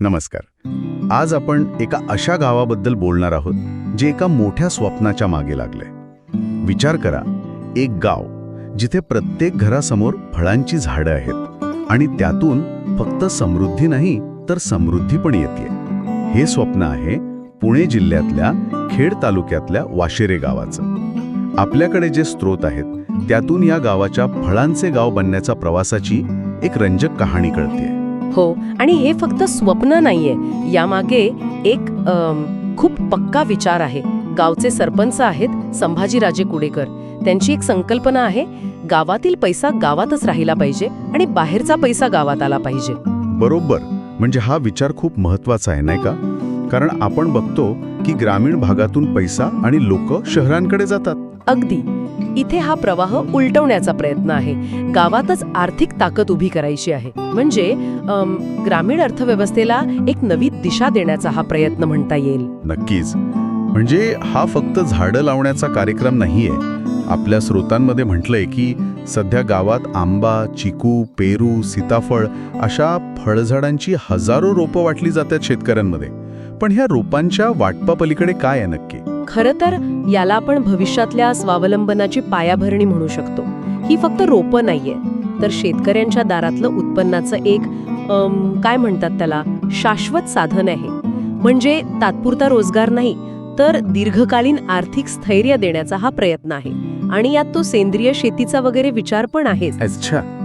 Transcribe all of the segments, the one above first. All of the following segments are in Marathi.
नमस्कार. आज आपण एका अशा गावाबद्दल बोलणार आहोत जे एका मोठ्या स्वप्नाच्या मागे लागले विचार करा एक गाव जिथे प्रत्येक घरासमोर फळांची झाडं आहेत आणि त्यातून फक्त समृद्धी नाही तर समृद्धी पण येते हे स्वप्न आहे पुणे जिल्ह्यातल्या खेड तालुक्यातल्या वाशेरे गावाचं. आपल्याकडे जे स्रोत आहेत त्यातून या गावाच्या फळांचे गाव बनण्याच्या प्रवासाची एक रंजक कहाणी कळते हो आणि हे फक्त स्वप्न नाहीये. यामागे एक खूप पक्का विचार आहे. गावचे सरपंच आहेत संभाजीराजे कुडेकर. त्यांची एक संकल्पना आहे गावातील पैसा गावातच राहिला पाहिजे आणि बाहेरचा पैसा गावात आला पाहिजे. बरोबर. म्हणजे हा विचार खूप महत्त्वाचा आहे नाही का? कारण आपण बघतो की ग्रामीण भागातून पैसा आणि लोक शहरांकडे जातात. अगदी. इथे हा प्रवाह उलटवण्याचा प्रयत्न आहे. गावातच आर्थिक ताकद उभी करायची आहे. म्हणजे ग्रामीण अर्थव्यवस्थेला एक नवी दिशा देण्याचा हा प्रयत्न म्हणता येईल. नक्कीच. म्हणजे हा फक्त झाडं लावण्याचा कार्यक्रम नाहीये. आपल्या स्रोतांमध्ये म्हटलंय की सध्या गावात आंबा चिकू पेरू सीताफळ अशा फळझाडांची हजारो रोपं वाटली जातात शेतकऱ्यांमध्ये. पण ह्या रोपांच्या वाटपापलीकडे काय आहे नक्की? खरं तर याला आपण भविष्यातल्या स्वावलंबनाची पायाभरणी म्हणू शकतो. ही फक्त रोपं नाहीये. तर शेतकऱ्यांच्या दारातलं उत्पन्नाचं एक अम, काय म्हणतात त्याला? शाश्वत साधन आहे. म्हणजे तात्पुरता रोजगार नाही तर दीर्घकालीन आर्थिक स्थैर्य देण्याचा हा प्रयत्न आहे. आणि यात तो सेंद्रिय शेतीचा वगैरे विचार पण आहे अच्छा.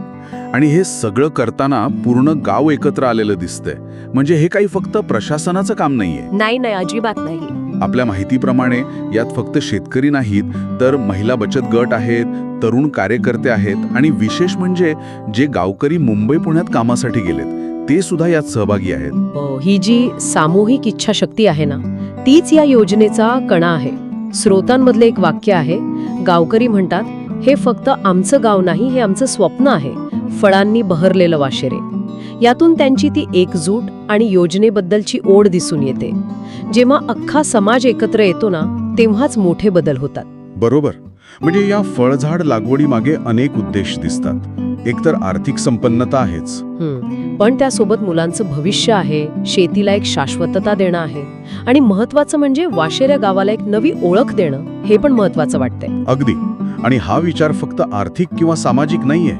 आणि हे सगळं करताना पूर्ण गाव एकत्र आलेलं दिसतंय. म्हणजे हे काही फक्त प्रशासनाचं काम नाहीये. नाही नाही अजिबात नाही. आपल्या माहितीप्रमाणे यात फक्त शेतकरी नाहीत तर महिला बचत गट आहेत तरुण कार्यकर्ते आहेत आणि विशेष म्हणजे जे गावकरी मुंबई पुण्यात कामासाठी गेलेत ते सुद्धा यात सहभागी आहेत. हो, ही जी सामूहिक इच्छाशक्ती आहे ना तीच या योजनेचा कणा आहे. स्रोतांमधले एक वाक्य आहे गावकरी म्हणतात हे फक्त आमचं गाव नाही हे आमचं स्वप्न आहे. फळांनी बहरलेलं वाशेरे. यातून त्यांची ती एकजूट आणि योजनेबद्दलची ओढ दिसून येते. जेव्हा अख्खा समाज एकत्र येतो ना तेव्हाच मोठे बदल होतात. बरोबर. म्हणजे या फळझाड लागवडीमागे अनेक उद्देश दिसतात. एकतर आर्थिक संपन्नता आहेच. पण त्यासोबत मुलांचं भविष्य आहे शेतीला एक शाश्वतता देणं आहे आणि महत्वाचं म्हणजे वाशेऱ्या गावाला एक नवी ओळख देणं हे पण महत्वाचं वाटतंय. अगदी. आणि हा विचार फक्त आर्थिक किंवा सामाजिक नाहीये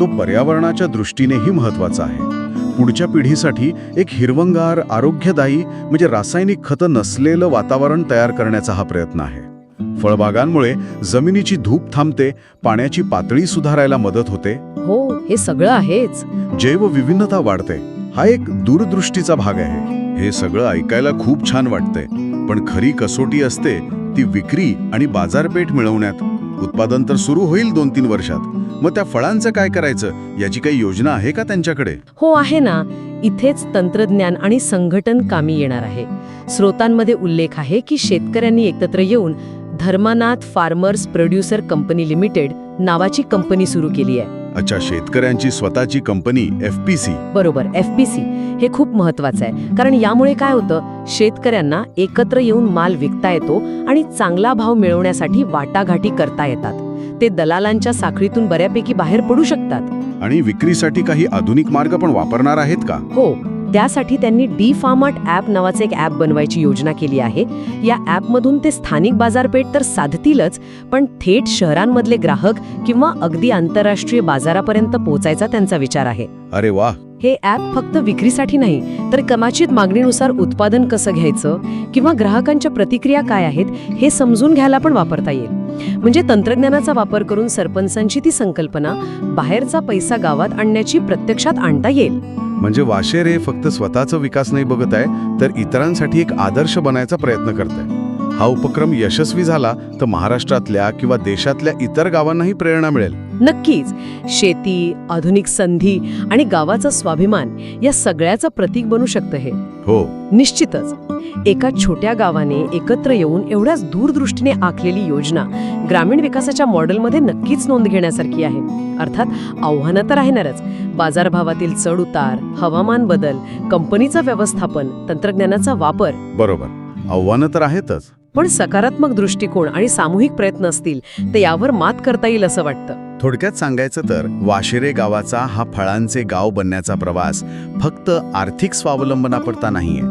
तो पर्यावरणाच्या दृष्टीनेही महत्त्वाचा आहे. पुढच्या पिढीसाठी एक हिरवंगार आरोग्यदायी म्हणजे रासायनिक खतं नसलेलं वातावरण तयार करण्याचा हा प्रयत्न आहे. फळबागांमुळे जमिनीची धूप थांबते पाण्याची पातळी सुधारायला मदत होते. हो हे सगळं आहेच. जैवविभिन्नता वाढते. हा एक दूरदृष्टीचा भाग आहे. हे सगळं ऐकायला खूप छान वाटतंय पण खरी कसोटी असते ती विक्री आणि बाजारपेठ मिळवण्यात. उत्पादन तर सुरू होईल दोन तीन वर्षात. मग त्या फळांचं काय करायचं? याची काही योजना आहे का त्यांच्याकडे? हो आहे ना. इथेच तंत्रज्ञान आणि संघटन कामी येणार आहे. स्रोतांमध्ये उल्लेख आहे की शेतकऱ्यांनी एकत्र येऊन Dharmanath farmers producer company limited नावाची कंपनी सुरू केली आहे. अच्छा शेतकऱ्यांची स्वतःची कंपनी एफ पी सी? बरोबर एफ पी सी. हे खूप महत्वाचं आहे. कारण यामुळे काय होतं शेतकऱ्यांना एकत्र येऊन माल विकता येतो आणि चांगला भाव मिळवण्यासाठी वाटाघाटी करता येतात. ते दलालांच्या साखळीतून बऱ्यापैकी बाहेर पडू शकतात. आणि विक्रीसाठी काही आधुनिक मार्ग पण वापरणार आहेत का? हो त्यासाठी त्यांनी डी फार्मार्ट ॲप नावाचे एक ॲप बनवायची योजना केली आहे. या ॲपमधून ते स्थानिक बाजारपेठ तर साधतीलच पण थेट शहरांमधले ग्राहक किंवा अगदी आंतरराष्ट्रीय बाजारापर्यंत पोहोचायचा त्यांचा विचार आहे. अरे वा! हे ॲप फक्त विक्रीसाठी नाही तर कमाचित मागणीनुसार उत्पादन कसं घ्यायचं किंवा ग्राहकांच्या प्रतिक्रिया काय आहेत हे समजून घ्यायला पण वापरता येईल. म्हणजे तंत्रज्ञानाचा वापर करून सरपंचांची ती संकल्पना बाहेरचा पैसा गावात आणण्याची प्रत्यक्षात आणता येईल. म्हणजे वाशेरे फक्त स्वतःचा विकास नाही बघत आहे तर इतरांसाठी एक आदर्श बनायचा प्रयत्न करत आहे हा उपक्रम यशस्वी झाला तर महाराष्ट्रातल्या किंवा देशातल्या इतर गावांनाही प्रेरणा मिळेल. नक्कीच. शेती आधुनिक संधी आणि गावाचा स्वाभिमान या सगळ्याचं प्रतीक बनू शकतं हे. हो. निश्चितच. एका छोट्या गावाने एकत्र येऊन एवढ्याच दूरदृष्टीने आखलेली योजना ग्रामीण विकासाच्या मॉडेलमध्ये नक्कीच नोंद घेण्यासारखी आहे. अर्थात आव्हानं तर राहणारच बाजारभावातील चढ उतार हवामान बदल कंपनीचं व्यवस्थापन तंत्रज्ञानाचा वापर. बरोबर. आव्हानं तर आहेतच. पण सकारात्मक दृष्टिकोन आणि सामूहिक प्रयत्न असतील तर यावर मात करता येईल असं वाटतं. थोडक्यात सांगायचं तर वाशिरे गावाचा हा फळांचे गाव बनण्याचा प्रवास फक्त आर्थिक स्वावलंबनापरता नाहीये.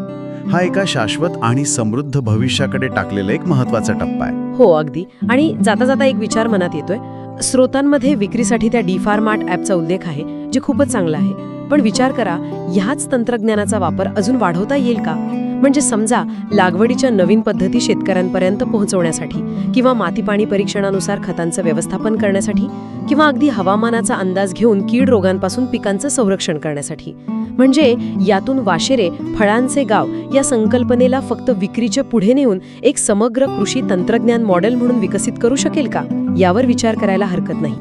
हा एका शाश्वत आणि समृद्ध भविष्याकडे टाकलेला एक महत्त्वाचा टप्पा आहे. हो अगदी. आणि जाता जाता एक विचार मनात येतोय. स्रोतांमध्ये विक्रीसाठी त्या डी फार्मार्ट ॲपचा उल्लेख आहे जे खूपच चांगला आहे. पण विचार करा ह्याच तंत्रज्ञानाचा वापर अजून वाढवता येईल का? म्हणजे समजा लागवडीच्या नवीन पद्धती शेतकऱ्यांपर्यंत पोहोचवण्यासाठी किंवा माती पाणी परीक्षणानुसार खतांचं व्यवस्थापन करण्यासाठी किंवा अगदी हवामानाचा अंदाज घेऊन कीड रोगांपासून पिकांचं संरक्षण करण्यासाठी. म्हणजे यातून वाशेरे फळांचे गाव या संकल्पनेला फक्त विक्रीच्या पुढे नेऊन एक समग्र कृषी तंत्रज्ञान मॉडेल म्हणून विकसित करू शकेल का? यावर विचार करायला हरकत नाही.